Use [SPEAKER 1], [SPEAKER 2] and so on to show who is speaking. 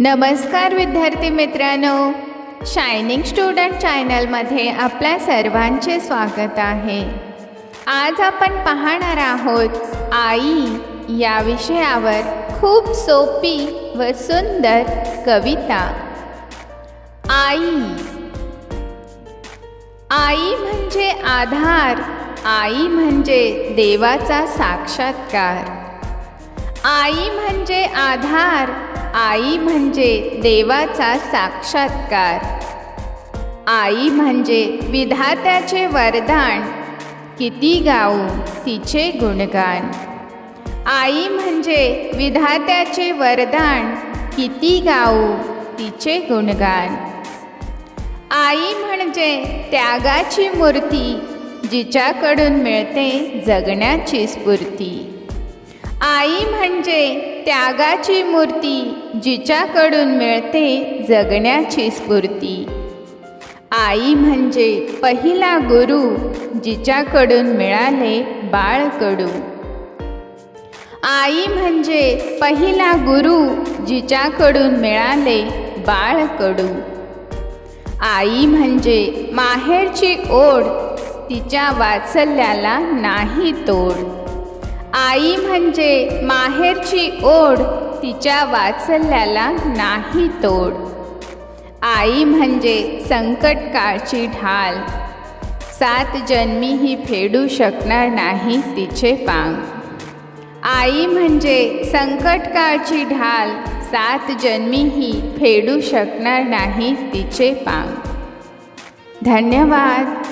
[SPEAKER 1] नमस्कार विद्यार्थी मित्रांनो. शायनिंग स्टुडंट चॅनलमध्ये आपल्या सर्वांचे स्वागत आहे. आज आपण पाहणार आहोत आई या विषयावर खूप सोपी व सुंदर कविता. आई. आई म्हणजे आधार आई म्हणजे देवाचा साक्षात्कार. आई म्हणजे आधार आई म्हणजे देवाचा साक्षात्कार. आई म्हणजे विधात्याचे वरदान. किती गाऊ तिचे गुणगान. आई म्हणजे विधात्याचे वरदान. किती गाऊ तिचे गुणगान. आई म्हणजे त्यागाची मूर्ती जिच्याकडून मिळते जगण्याची स्फूर्ती. आई म्हणजे त्यागाची मूर्ती जिच्याकडून मिळते जगण्याची स्फूर्ती. आई म्हणजे पहिला गुरु जिच्याकडून मिळाले बाळकडू. आई म्हणजे पहिला गुरु जिच्याकडून मिळाले बाळकडू. आई म्हणजे माहेरची ओढ तिच्या वाचल्याला नाही तोड. आई म्हणजे माहेरची ओढ तिच्या वात्सल्याला नाही तोड. आई म्हणजे संकटकाळची ढाल. सात जन्मी ही फेडू शकणार नाही तिचे पांग. आई म्हणजे संकटकाळची ढाल सात जन्मी ही फेडू शकणार नाही तिचे पांग. धन्यवाद.